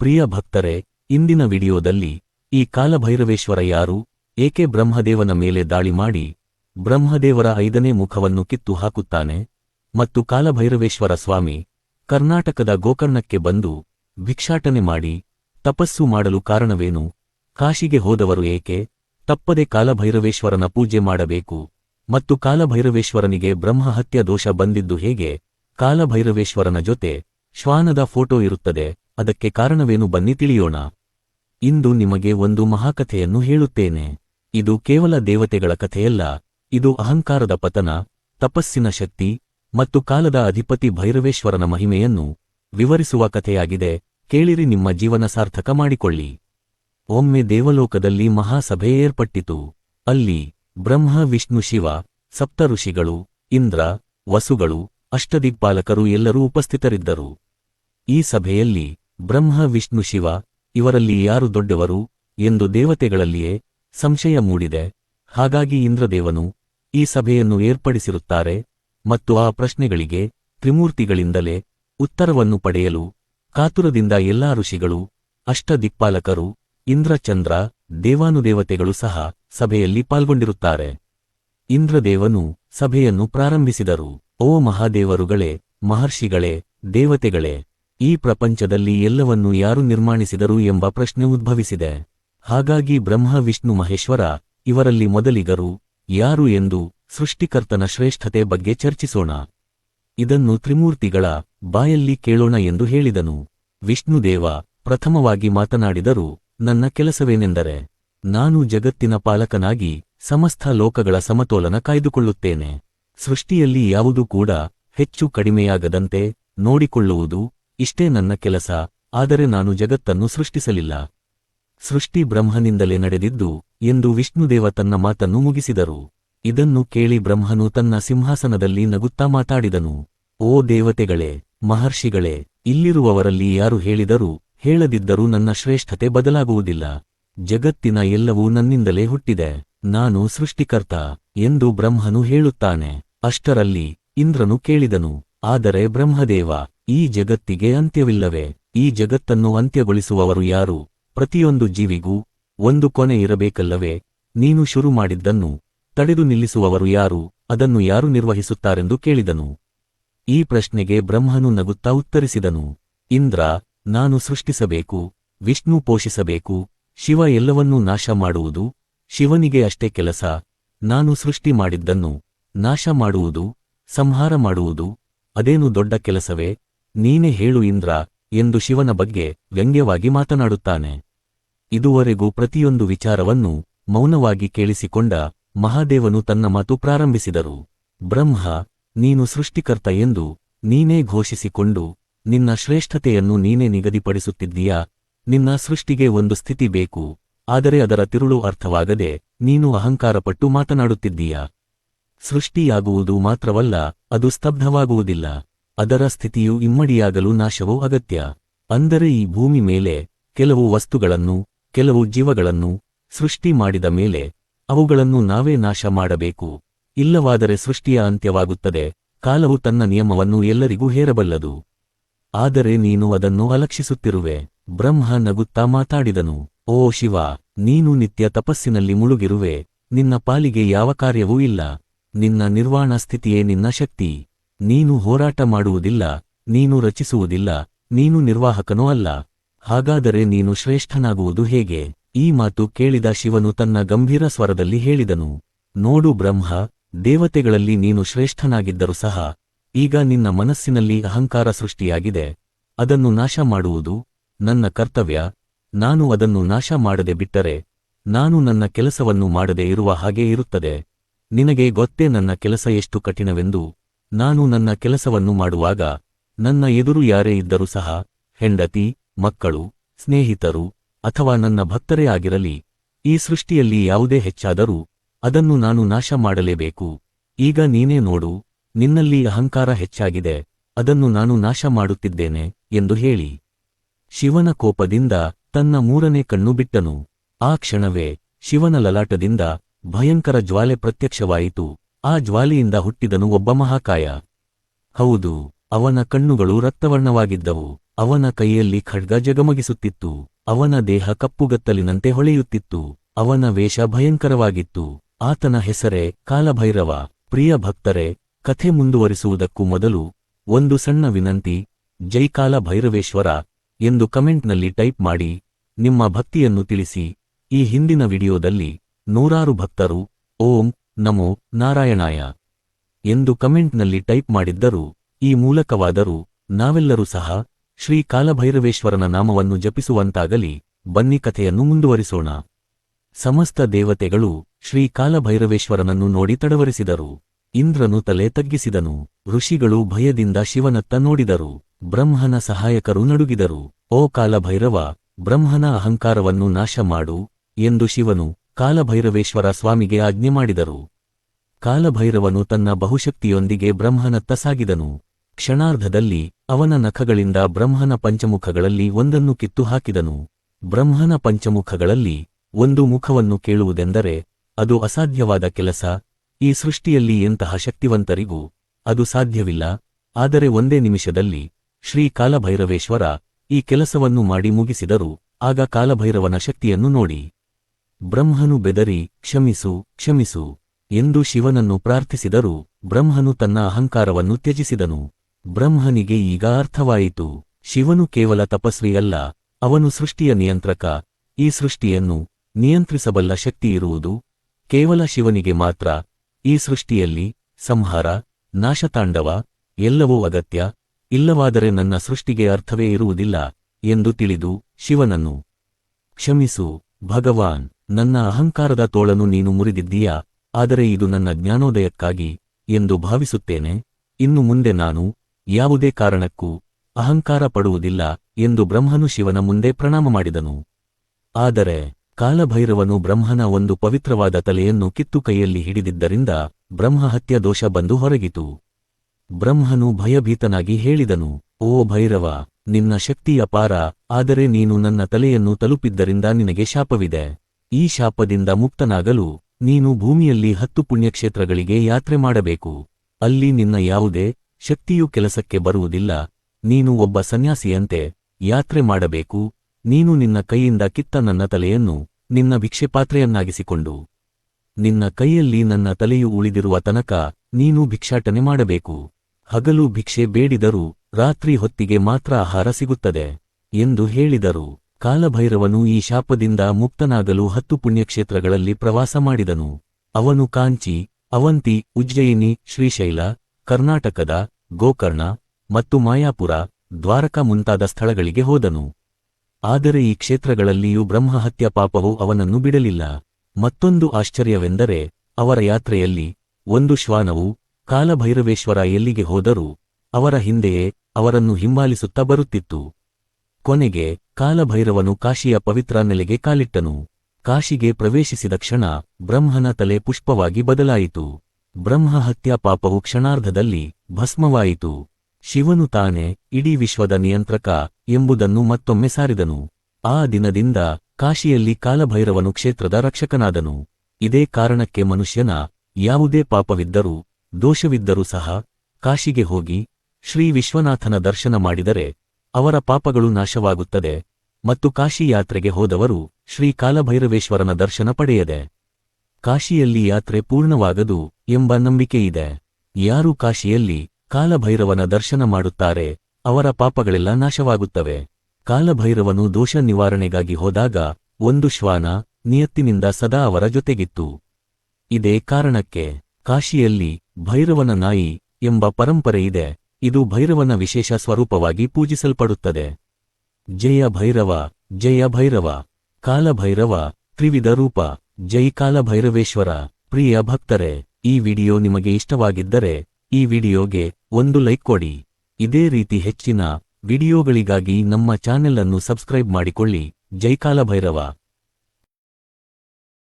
ಪ್ರಿಯ ಭಕ್ತರೇ, ಇಂದಿನ ವಿಡಿಯೋದಲ್ಲಿ ಈ ಕಾಲಭೈರವೇಶ್ವರ ಯಾರು, ಏಕೆ ಬ್ರಹ್ಮದೇವನ ಮೇಲೆ ದಾಳಿ ಮಾಡಿ, ಬ್ರಹ್ಮದೇವರ ಐದನೇ ಮುಖವನ್ನು ಕಿತ್ತು ಹಾಕುತ್ತಾನೆ ಮತ್ತು ಕಾಲಭೈರವೇಶ್ವರ ಸ್ವಾಮಿ ಕರ್ನಾಟಕದ ಗೋಕರ್ಣಕ್ಕೆ ಬಂದು ಭಿಕ್ಷಾಟನೆ ಮಾಡಿ ತಪಸ್ಸು ಮಾಡಲು ಕಾರಣವೇನು, ಕಾಶಿಗೆ ಹೋದವರು ಏಕೆ, ತಪ್ಪದೆ ಕಾಲಭೈರವೇಶ್ವರನ ಪೂಜೆ ಮಾಡಬೇಕು ಮತ್ತು ಕಾಲಭೈರವೇಶ್ವರನಿಗೆ ಬ್ರಹ್ಮಹತ್ಯ ದೋಷ ಬಂದಿದ್ದು ಹೇಗೆ, ಕಾಲಭೈರವೇಶ್ವರನ ಜೊತೆ ಶ್ವಾನದ ಫೋಟೋ ಇರುತ್ತದೆ ಅದಕ್ಕೆ ಕಾರಣವೇನು ಬನ್ನಿ ತಿಳಿಯೋಣ. ಇಂದು ನಿಮಗೆ ಒಂದು ಮಹಾಕಥೆಯನ್ನು ಹೇಳುತ್ತೇನೆ. ಇದು ಕೇವಲ ದೇವತೆಗಳ ಕಥೆಯಲ್ಲ, ಇದು ಅಹಂಕಾರದ ಪತನ, ತಪಸ್ಸಿನ ಶಕ್ತಿ ಮತ್ತು ಕಾಲದ ಅಧಿಪತಿ ಭೈರವೇಶ್ವರನ ಮಹಿಮೆಯನ್ನು ವಿವರಿಸುವ ಕಥೆಯಾಗಿದೆ. ಕೇಳಿರಿ, ನಿಮ್ಮ ಜೀವನ ಸಾರ್ಥಕ ಮಾಡಿಕೊಳ್ಳಿ. ಒಮ್ಮೆ ದೇವಲೋಕದಲ್ಲಿ ಮಹಾಸಭೆ ಏರ್ಪಟ್ಟಿತು. ಅಲ್ಲಿ ಬ್ರಹ್ಮ, ವಿಷ್ಣು, ಶಿವ, ಸಪ್ತ ಋಷಿಗಳು, ಇಂದ್ರ, ವಸುಗಳು, ಅಷ್ಟದಿಗ್ಪಾಲಕರು ಎಲ್ಲರೂ ಉಪಸ್ಥಿತರಿದ್ದರು. ಈ ಸಭೆಯಲ್ಲಿ ಬ್ರಹ್ಮ, ವಿಷ್ಣು, ಶಿವ, ಇವರಲ್ಲಿ ಯಾರು ದೊಡ್ಡವರು ಎಂದು ದೇವತೆಗಳಲ್ಲಿಯೇ ಸಂಶಯ ಮೂಡಿದೆ. ಹಾಗಾಗಿ ಇಂದ್ರದೇವನು ಈ ಸಭೆಯನ್ನು ಏರ್ಪಡಿಸಿರುತ್ತಾರೆ ಮತ್ತು ಆ ಪ್ರಶ್ನೆಗಳಿಗೆ ತ್ರಿಮೂರ್ತಿಗಳಿಂದಲೇ ಉತ್ತರವನ್ನು ಪಡೆಯಲು ಕಾತುರದಿಂದ ಎಲ್ಲಾ ಋಷಿಗಳು, ಅಷ್ಟದಿಕ್ಪಾಲಕರು, ಇಂದ್ರಚಂದ್ರ, ದೇವಾನುದೇವತೆಗಳು ಸಹ ಸಭೆಯಲ್ಲಿ ಪಾಲ್ಗೊಂಡಿರುತ್ತಾರೆ. ಇಂದ್ರದೇವನು ಸಭೆಯನ್ನು ಪ್ರಾರಂಭಿಸಿದರು. ಓ ಮಹಾದೇವರುಗಳೇ, ಮಹರ್ಷಿಗಳೇ, ದೇವತೆಗಳೇ ಈ ಪ್ರಪಂಚದಲ್ಲಿ ಎಲ್ಲವನ್ನೂ ಯಾರು ನಿರ್ಮಾಣಿಸಿದರು ಎಂಬ ಪ್ರಶ್ನೆ ಉದ್ಭವಿಸಿದೆ. ಹಾಗಾಗಿ ಬ್ರಹ್ಮ, ವಿಷ್ಣು, ಮಹೇಶ್ವರ ಇವರಲ್ಲಿ ಮೊದಲಿಗರು ಯಾರು ಎಂದು ಸೃಷ್ಟಿಕರ್ತನ ಶ್ರೇಷ್ಠತೆ ಬಗ್ಗೆ ಚರ್ಚಿಸೋಣ. ಇದನ್ನು ತ್ರಿಮೂರ್ತಿಗಳ ಬಾಯಲ್ಲಿ ಕೇಳೋಣ ಎಂದು ಹೇಳಿದನು. ವಿಷ್ಣುದೇವ ಪ್ರಥಮವಾಗಿ ಮಾತನಾಡಿದರು, ನನ್ನ ಕೆಲಸವೇನೆಂದರೆ ನಾನು ಜಗತ್ತಿನ ಪಾಲಕನಾಗಿ ಸಮಸ್ತ ಲೋಕಗಳ ಸಮತೋಲನ ಕಾಯ್ದುಕೊಳ್ಳುತ್ತೇನೆ. ಸೃಷ್ಟಿಯಲ್ಲಿ ಯಾವುದೂ ಕೂಡ ಹೆಚ್ಚು ಕಡಿಮೆಯಾಗದಂತೆ ನೋಡಿಕೊಳ್ಳುವುದು ಇಷ್ಟೇ ನನ್ನ ಕೆಲಸ, ಆದರೆ ನಾನು ಜಗತ್ತನ್ನು ಸೃಷ್ಟಿಸಲಿಲ್ಲ. ಸೃಷ್ಟಿ ಬ್ರಹ್ಮನಿಂದಲೇ ನಡೆದಿದ್ದು ಎಂದು ವಿಷ್ಣುದೇವ ತನ್ನ ಮಾತನ್ನು ಮುಗಿಸಿದರು. ಇದನ್ನು ಕೇಳಿ ಬ್ರಹ್ಮನು ತನ್ನ ಸಿಂಹಾಸನದಲ್ಲಿ ನಗುತ್ತಾ ಮಾತಾಡಿದನು. ಓ ದೇವತೆಗಳೇ, ಮಹರ್ಷಿಗಳೇ, ಇಲ್ಲಿರುವವರಲ್ಲಿ ಯಾರು ಹೇಳಿದರೂ ಹೇಳದಿದ್ದರೂ ನನ್ನ ಶ್ರೇಷ್ಠತೆ ಬದಲಾಗುವುದಿಲ್ಲ. ಜಗತ್ತಿನ ಎಲ್ಲವೂ ನನ್ನಿಂದಲೇ ಹುಟ್ಟಿದೆ. ನಾನು ಸೃಷ್ಟಿಕರ್ತ ಎಂದು ಬ್ರಹ್ಮನು ಹೇಳುತ್ತಾನೆ. ಅಷ್ಟರಲ್ಲಿ ಇಂದ್ರನು ಕೇಳಿದನು. ಆದರೆ ಬ್ರಹ್ಮದೇವ ಈ ಜಗತ್ತಿಗೆ ಅಂತ್ಯವಿಲ್ಲವೇ? ಈ ಜಗತ್ತನ್ನು ಅಂತ್ಯಗೊಳಿಸುವವರು ಯಾರು? ಪ್ರತಿಯೊಂದು ಜೀವಿಗೂ ಒಂದು ಕೊನೆ ಇರಬೇಕಲ್ಲವೇ? ನೀನು ಶುರು ಮಾಡಿದ್ದನ್ನು ತಡೆದು ನಿಲ್ಲಿಸುವವರು ಯಾರು? ಅದನ್ನು ಯಾರು ನಿರ್ವಹಿಸುತ್ತಾರೆಂದು ಕೇಳಿದನು. ಈ ಪ್ರಶ್ನೆಗೆ ಬ್ರಹ್ಮನು ನಗುತ್ತಾ ಉತ್ತರಿಸಿದನು. ಇಂದ್ರ, ನಾನು ಸೃಷ್ಟಿಸಬೇಕು, ವಿಷ್ಣು ಪೋಷಿಸಬೇಕು, ಶಿವ ಎಲ್ಲವನ್ನೂ ನಾಶ ಮಾಡುವುದು, ಶಿವನಿಗೆ ಅಷ್ಟೇ ಕೆಲಸ, ನಾನು ಸೃಷ್ಟಿ ಮಾಡಿದ್ದನ್ನು ನಾಶ ಮಾಡುವುದು, ಸಂಹಾರ ಮಾಡುವುದು, ಅದೇನು ದೊಡ್ಡ ಕೆಲಸವೇ? ನೀನೇ ಹೇಳು ಇಂದ್ರ ಎಂದು ಶಿವನ ಬಗ್ಗೆ ವ್ಯಂಗ್ಯವಾಗಿ ಮಾತನಾಡುತ್ತಾನೆ. ಇದುವರೆಗೂ ಪ್ರತಿಯೊಂದು ವಿಚಾರವನ್ನು ಮೌನವಾಗಿ ಕೇಳಿಸಿಕೊಂಡ ಮಹಾದೇವನು ತನ್ನ ಮಾತು ಪ್ರಾರಂಭಿಸಿದರು. ಬ್ರಹ್ಮ, ನೀನು ಸೃಷ್ಟಿಕರ್ತ ಎಂದು ನೀನೇ ಘೋಷಿಸಿಕೊಂಡು ನಿನ್ನ ಶ್ರೇಷ್ಠತೆಯನ್ನು ನೀನೇ ನಿಗದಿಪಡಿಸುತ್ತಿದ್ದೀಯಾ? ನಿನ್ನ ಸೃಷ್ಟಿಗೆ ಒಂದು ಸ್ಥಿತಿ ಬೇಕು, ಆದರೆ ಅದರ ತಿರುಳು ಅರ್ಥವಾಗದೆ ನೀನು ಅಹಂಕಾರಪಟ್ಟು ಮಾತನಾಡುತ್ತಿದ್ದೀಯಾ? ಸೃಷ್ಟಿಯಾಗುವುದು ಮಾತ್ರವಲ್ಲ, ಅದು ಸ್ತಬ್ಧವಾಗುವುದಿಲ್ಲ. ಅದರ ಸ್ಥಿತಿಯು ಇಮ್ಮಡಿಯಾಗಲು ನಾಶವೂ ಅಗತ್ಯ. ಅಂದರೆ ಈ ಭೂಮಿ ಮೇಲೆ ಕೆಲವು ವಸ್ತುಗಳನ್ನು, ಕೆಲವು ಜೀವಗಳನ್ನು ಸೃಷ್ಟಿ ಮಾಡಿದ ಮೇಲೆ ಅವುಗಳನ್ನು ನಾವೇ ನಾಶ ಮಾಡಬೇಕು. ಇಲ್ಲವಾದರೆ ಸೃಷ್ಟಿಯ ಅಂತ್ಯವಾಗುತ್ತದೆ, ಕಾಲವು ತನ್ನ ನಿಯಮವನ್ನು ಎಲ್ಲರಿಗೂ ಹೇರಬಲ್ಲದು. ಆದರೆ ನೀನು ಅದನ್ನು ಅಲಕ್ಷಿಸುತ್ತಿರುವೆ. ಬ್ರಹ್ಮ ನಗುತ್ತಾ ಮಾತಾಡಿದನು, ಓ ಶಿವ, ನೀನು ನಿತ್ಯ ತಪಸ್ಸಿನಲ್ಲಿ ಮುಳುಗಿರುವೆ, ನಿನ್ನ ಪಾಲಿಗೆ ಯಾವ ಕಾರ್ಯವೂ ಇಲ್ಲ, ನಿನ್ನ ನಿರ್ವಾಣ ಸ್ಥಿತಿಯೇ ನಿನ್ನ ಶಕ್ತಿ. ನೀನು ಹೋರಾಟ ಮಾಡುವುದಿಲ್ಲ, ನೀನು ರಚಿಸುವುದಿಲ್ಲ, ನೀನು ನಿರ್ವಾಹಕನೂ ಅಲ್ಲ. ಹಾಗಾದರೆ ನೀನು ಶ್ರೇಷ್ಠನಾಗುವುದು ಹೇಗೆ? ಈ ಮಾತು ಕೇಳಿದ ಶಿವನು ತನ್ನ ಗಂಭೀರ ಸ್ವರದಲ್ಲಿ ಹೇಳಿದನು, ನೋಡು ಬ್ರಹ್ಮ, ದೇವತೆಗಳಲ್ಲಿ ನೀನು ಶ್ರೇಷ್ಠನಾಗಿದ್ದರೂ ಸಹ, ಈಗ ನಿನ್ನ ಮನಸ್ಸಿನಲ್ಲಿ ಅಹಂಕಾರ ಸೃಷ್ಟಿಯಾಗಿದೆ. ಅದನ್ನು ನಾಶ ಮಾಡುವುದು ನನ್ನ ಕರ್ತವ್ಯ. ನಾನು ಅದನ್ನು ನಾಶ ಮಾಡದೆ ಬಿಟ್ಟರೆ, ನಾನು ನನ್ನ ಕೆಲಸವನ್ನು ಮಾಡದೆ ಇರುವ ಹಾಗೆ ಇರುತ್ತದೆ. ನಿನಗೆ ಗೊತ್ತೇ ನನ್ನ ಕೆಲಸ ಎಷ್ಟು ಕಠಿಣವೆಂದು. ನಾನು ನನ್ನ ಕೆಲಸವನ್ನು ಮಾಡುವಾಗ ನನ್ನ ಎದುರು ಯಾರೇ ಇದ್ದರೂ ಸಹ ಹೆಂಡತಿ, ಮಕ್ಕಳು, ಸ್ನೇಹಿತರು ಅಥವಾ ನನ್ನ ಭಕ್ತರೇ ಆಗಿರಲಿ, ಈ ಸೃಷ್ಟಿಯಲ್ಲಿ ಯಾವುದೇ ಹೆಚ್ಚಾದರೂ ಅದನ್ನು ನಾನು ನಾಶ ಮಾಡಲೇಬೇಕು. ಈಗ ನೀನೇ ನೋಡು, ನಿನ್ನಲ್ಲಿ ಅಹಂಕಾರ ಹೆಚ್ಚಾಗಿದೆ, ಅದನ್ನು ನಾನು ನಾಶ ಮಾಡುತ್ತಿದ್ದೇನೆ ಎಂದು ಹೇಳಿ. ಶಿವನ ಕೋಪದಿಂದ ತನ್ನ ಮೂರನೇ ಕಣ್ಣು ಬಿಟ್ಟನು. ಆ ಕ್ಷಣವೇ ಶಿವನ ಲಲಾಟದಿಂದ ಭಯಂಕರ ಜ್ವಾಲೆ ಪ್ರತ್ಯಕ್ಷವಾಯಿತು. ಆ ಜ್ವಾಲೆಯಿಂದ ಹುಟ್ಟಿದನು ಒಬ್ಬ ಮಹಾಕಾಯ. ಹೌದು, ಅವನ ಕಣ್ಣುಗಳು ರಕ್ತವರ್ಣವಾಗಿದ್ದವು, ಅವನ ಕೈಯಲ್ಲಿ ಖಡ್ಗ ಜಗಮಗಿಸುತ್ತಿತ್ತು, ಅವನ ದೇಹ ಕಪ್ಪುಗತ್ತಲಿನಂತೆ ಹೊಳೆಯುತ್ತಿತ್ತು, ಅವನ ವೇಷ ಭಯಂಕರವಾಗಿತ್ತು. ಆತನ ಹೆಸರೇ ಕಾಲಭೈರವ, ಪ್ರಿಯ ಭಕ್ತರೇ, ಕಥೆ ಮುಂದುವರಿಸುವುದಕ್ಕೂ ಮೊದಲು, ಒಂದು ಸಣ್ಣ ವಿನಂತಿ, ಜೈ ಕಾಲ ಭೈರವೇಶ್ವರ ಎಂದು ಕಮೆಂಟ್ನಲ್ಲಿ ಟೈಪ್ ಮಾಡಿ, ನಿಮ್ಮ ಭಕ್ತಿಯನ್ನು ತಿಳಿಸಿ. ಈ ಹಿಂದಿನ ವಿಡಿಯೋದಲ್ಲಿ ನೂರಾರು ಭಕ್ತರು, ಓಂ ನಮೋ ನಾರಾಯಣಾಯ. ಎಂದು ಕಮೆಂಟ್ನಲ್ಲಿ ಟೈಪ್ ಮಾಡಿದ್ದರು, ಈ ಮೂಲಕವಾದರೂ ನಾವೆಲ್ಲರೂ ಸಹ ಶ್ರೀ ಕಾಲಭೈರವೇಶ್ವರನ ನಾಮವನ್ನು ಜಪಿಸುವಂತಾಗಲಿ, ಬನ್ನಿ ಕಥೆಯನ್ನು ಮುಂದುವರಿಸೋಣ. ಸಮಸ್ತ ದೇವತೆಗಳು ಶ್ರೀ ಕಾಲಭೈರವೇಶ್ವರನನ್ನು ನೋಡಿ ತಡವರಿಸಿದರು. ಇಂದ್ರನು ತಲೆ ತಗ್ಗಿಸಿದನು. ಋಷಿಗಳು ಭಯದಿಂದ ಶಿವನತ್ತ ನೋಡಿದರು. ಬ್ರಹ್ಮನ ಸಹಾಯಕರು ನಡುಗಿದರು. ಓ ಕಾಲಭೈರವ, ಬ್ರಹ್ಮನ ಅಹಂಕಾರವನ್ನು ನಾಶ ಮಾಡು ಎಂದು ಶಿವನು ಕಾಲಭೈರವೇಶ್ವರ ಸ್ವಾಮಿಗೆ ಆಜ್ಞೆ ಮಾಡಿದರು. ಕಾಲಭೈರವನು ತನ್ನ ಬಹುಶಕ್ತಿಯೊಂದಿಗೆ ಬ್ರಹ್ಮನತ್ತ ಸಾಗಿದನು. ಕ್ಷಣಾರ್ಧದಲ್ಲಿ ಅವನ ನಖಗಳಿಂದ ಬ್ರಹ್ಮನ ಪಂಚಮುಖಗಳಲ್ಲಿ ಒಂದನ್ನು ಕಿತ್ತು ಹಾಕಿದನು ಬ್ರಹ್ಮನ ಪಂಚಮುಖಗಳಲ್ಲಿ ಒಂದು ಮುಖವನ್ನು ಕೇಳುವುದೆಂದರೆ ಅದು ಅಸಾಧ್ಯವಾದ ಕೆಲಸ. ಈ ಸೃಷ್ಟಿಯಲ್ಲಿ ಎಂತಹ ಶಕ್ತಿವಂತರಿಗೂ ಅದು ಸಾಧ್ಯವಿಲ್ಲ. ಆದರೆ ಒಂದೇ ನಿಮಿಷದಲ್ಲಿ ಶ್ರೀ ಕಾಲಭೈರವೇಶ್ವರ ಈ ಕೆಲಸವನ್ನು ಮಾಡಿ ಮುಗಿಸಿದರು. ಆಗ ಕಾಲಭೈರವನ ಶಕ್ತಿಯನ್ನು ನೋಡಿ. ಬ್ರಹ್ಮನು ಬೆದರಿ, ಕ್ಷಮಿಸು ಕ್ಷಮಿಸು ಎಂದು ಶಿವನನ್ನು ಪ್ರಾರ್ಥಿಸಿದರು. ಬ್ರಹ್ಮನು ತನ್ನ ಅಹಂಕಾರವನ್ನು ತ್ಯಜಿಸಿದನು. ಬ್ರಹ್ಮನಿಗೆ ಈಗ ಅರ್ಥವಾಯಿತು. ಶಿವನು ಕೇವಲ ತಪಸ್ವಿಯಲ್ಲ, ಅವನು ಸೃಷ್ಟಿಯ ನಿಯಂತ್ರಕ. ಈ ಸೃಷ್ಟಿಯನ್ನು ನಿಯಂತ್ರಿಸಬಲ್ಲ ಶಕ್ತಿಯಿರುವುದು ಕೇವಲ ಶಿವನಿಗೆ ಮಾತ್ರ. ಈ ಸೃಷ್ಟಿಯಲ್ಲಿ ಸಂಹಾರ, ನಾಶತಾಂಡವ, ಎಲ್ಲವೂ ಅಗತ್ಯ. ಇಲ್ಲವಾದರೆ ನನ್ನ ಸೃಷ್ಟಿಗೆ ಅರ್ಥವೇ ಇರುವುದಿಲ್ಲ ಎಂದು ತಿಳಿದು ಶಿವನನ್ನು, ಕ್ಷಮಿಸು ಭಗವಾನ್. ನನ್ನ ಅಹಂಕಾರದ ತೋಳನ್ನು ನೀನು ಮುರಿದಿದ್ದೀಯಾ? ಆದರೆ ಇದು ನನ್ನ ಜ್ಞಾನೋದಯಕ್ಕಾಗಿ ಎಂದು ಭಾವಿಸುತ್ತೇನೆ. ಇನ್ನು ಮುಂದೆ ನಾನು ಯಾವುದೇ ಕಾರಣಕ್ಕೂ ಅಹಂಕಾರ ಪಡುವುದಿಲ್ಲ ಎಂದು ಬ್ರಹ್ಮನು ಶಿವನ ಮುಂದೆ ಪ್ರಣಾಮ ಮಾಡಿದನು. ಆದರೆ ಕಾಲಭೈರವನು ಬ್ರಹ್ಮನ ಒಂದು ಪವಿತ್ರವಾದ ತಲೆಯನ್ನು ಕಿತ್ತು ಕೈಯಲ್ಲಿ ಹಿಡಿದಿದ್ದರಿಂದ ಬ್ರಹ್ಮಹತ್ಯ ದೋಷ ಬಂದು ಹೊರಗಿತು. ಬ್ರಹ್ಮನು ಭಯಭೀತನಾಗಿ ಹೇಳಿದನು, ಓ ಭೈರವ, ನಿನ್ನ ಶಕ್ತಿ ಅಪಾರ, ಆದರೆ ನೀನು ನನ್ನ ತಲೆಯನ್ನು ತಲುಪಿದ್ದರಿಂದ ನಿನಗೆ ಶಾಪವಿದೆ. ಈ ಶಾಪದಿಂದ ಮುಕ್ತನಾಗಲು ನೀನು ಭೂಮಿಯಲ್ಲಿ ಹತ್ತು ಪುಣ್ಯಕ್ಷೇತ್ರಗಳಿಗೆ ಯಾತ್ರೆ ಮಾಡಬೇಕು. ಅಲ್ಲಿ ನಿನ್ನ ಯಾವುದೇ ಶಕ್ತಿಯು ಕೆಲಸಕ್ಕೆ ಬರುವುದಿಲ್ಲ. ನೀನು ಒಬ್ಬ ಸನ್ಯಾಸಿಯಂತೆ ಯಾತ್ರೆ ಮಾಡಬೇಕು. ನೀನು ನಿನ್ನ ಕೈಯಿಂದ ಕಿತ್ತ ನನ್ನ ತಲೆಯನ್ನು ನಿನ್ನ ಭಿಕ್ಷೆಪಾತ್ರೆಯನ್ನಾಗಿಸಿಕೊಂಡು. ನಿನ್ನ ಕೈಯಲ್ಲಿ ನನ್ನ ತಲೆಯು ಉಳಿದಿರುವ ತನಕ ನೀನು ಭಿಕ್ಷಾಟನೆ ಮಾಡಬೇಕು. ಹಗಲು ಭಿಕ್ಷೆ ಬೇಡಿದರೂ ರಾತ್ರಿ ಹೊತ್ತಿಗೆ ಮಾತ್ರ ಆಹಾರ ಸಿಗುತ್ತದೆ ಎಂದು ಹೇಳಿದರು. ಕಾಲಭೈರವನು ಈ ಶಾಪದಿಂದ ಮುಕ್ತನಾಗಲು ಹತ್ತು ಪುಣ್ಯಕ್ಷೇತ್ರಗಳಲ್ಲಿ ಪ್ರವಾಸ ಮಾಡಿದನು. ಅವನು ಕಾಂಚಿ, ಅವಂತಿ, ಉಜ್ಜಯಿನಿ, ಶ್ರೀಶೈಲ, ಕರ್ನಾಟಕದ, ಗೋಕರ್ಣ ಮತ್ತು ಮಾಯಾಪುರ, ದ್ವಾರಕ ಮುಂತಾದ ಸ್ಥಳಗಳಿಗೆ ಹೋದನು. ಆದರೆ ಈ ಕ್ಷೇತ್ರಗಳಲ್ಲಿಯೂ ಬ್ರಹ್ಮಹತ್ಯ ಪಾಪವು ಅವನನ್ನು ಬಿಡಲಿಲ್ಲ. ಮತ್ತೊಂದು ಆಶ್ಚರ್ಯವೆಂದರೆ, ಅವರ ಯಾತ್ರೆಯಲ್ಲಿ ಒಂದು ಶ್ವಾನವು ಕಾಲಭೈರವೇಶ್ವರ ಎಲ್ಲಿಗೆ ಹೋದರೂ ಅವರ ಹಿಂದೆಯೇ ಅವರನ್ನು ಹಿಂಬಾಲಿಸುತ್ತಾ ಬರುತ್ತಿತ್ತು. ಕೊನೆಗೆ ಕಾಲಭೈರವನು ಕಾಶಿಯ ಪವಿತ್ರ ನೆಲೆಗೆ ಕಾಲಿಟ್ಟನು. ಕಾಶಿಗೆ ಪ್ರವೇಶಿಸಿದ ಕ್ಷಣ ಬ್ರಹ್ಮನ ತಲೆ ಪುಷ್ಪವಾಗಿ ಬದಲಾಯಿತು. ಬ್ರಹ್ಮ ಹತ್ಯಾ ಪಾಪವು ಕ್ಷಣಾರ್ಧದಲ್ಲಿ ಭಸ್ಮವಾಯಿತು. ಶಿವನು ತಾನೇ ಇಡೀ ವಿಶ್ವದ ನಿಯಂತ್ರಕ ಎಂಬುದನ್ನು ಮತ್ತೊಮ್ಮೆ ಸಾರಿದನು. ಆ ದಿನದಿಂದ ಕಾಶಿಯಲ್ಲಿ ಕಾಲಭೈರವನು ಕ್ಷೇತ್ರದ ರಕ್ಷಕನಾದನು. ಇದೇ ಕಾರಣಕ್ಕೆ ಮನುಷ್ಯನ ಯಾವುದೇ ಪಾಪವಿದ್ದರೂ, ದೋಷವಿದ್ದರೂ ಸಹ ಕಾಶಿಗೆ ಹೋಗಿ ಶ್ರೀ ವಿಶ್ವನಾಥನ ದರ್ಶನ ಮಾಡಿದರೆ ಅವರ ಪಾಪಗಳು ನಾಶವಾಗುತ್ತದೆ ಮತ್ತು ಕಾಶಿ ಯಾತ್ರೆಗೆ ಹೋದವರು ಶ್ರೀ ಕಾಲಭೈರವೇಶ್ವರನ ದರ್ಶನ ಪಡೆಯದೆ. ಕಾಶಿಯಲ್ಲಿ ಯಾತ್ರೆ ಪೂರ್ಣವಾಗದು ಎಂಬ ನಂಬಿಕೆಯಿದೆ ಯಾರು ಕಾಶಿಯಲ್ಲಿ ಕಾಲಭೈರವನ ದರ್ಶನ ಮಾಡುತ್ತಾರೆ ಅವರ ಪಾಪಗಳೆಲ್ಲ ನಾಶವಾಗುತ್ತವೆ. ಕಾಲಭೈರವನು ದೋಷ ನಿವಾರಣೆಗಾಗಿ ಹೋದಾಗ ಒಂದು ಶ್ವಾನ ನಿಯತ್ತಿನಿಂದ ಸದಾ ಅವರ ಜೊತೆಗಿತ್ತು. ಇದೇ ಕಾರಣಕ್ಕೆ ಕಾಶಿಯಲ್ಲಿ ಭೈರವನ ನಾಯಿ ಎಂಬ ಪರಂಪರೆಯಿದೆ ಇದು ಭೈರವನ ವಿಶೇಷ ಸ್ವರೂಪವಾಗಿ ಪೂಜಿಸಲ್ಪಡುತ್ತದೆ. ಜಯ ಭೈರವ ಜಯ ಭೈರವ ಕಾಲಭೈರವ ತ್ರಿವಿಧ ರೂಪ, ಜೈ ಕಾಲಭೈರವೇಶ್ವರ ಪ್ರಿಯ ಭಕ್ತರೇ, ಈ ವಿಡಿಯೋ ನಿಮಗೆ ಇಷ್ಟವಾಗಿದ್ದರೆ ಈ ವಿಡಿಯೋಗೆ ಒಂದು ಲೈಕ್ ಕೊಡಿ. ಇದೇ ರೀತಿ ಹೆಚ್ಚಿನ ವಿಡಿಯೋಗಳಿಗಾಗಿ ನಮ್ಮ ಚಾನೆಲ್ ಅನ್ನು ಸಬ್ಸ್ಕ್ರೈಬ್ ಮಾಡಿಕೊಳ್ಳಿ. ಜೈ ಕಾಲಭೈರವ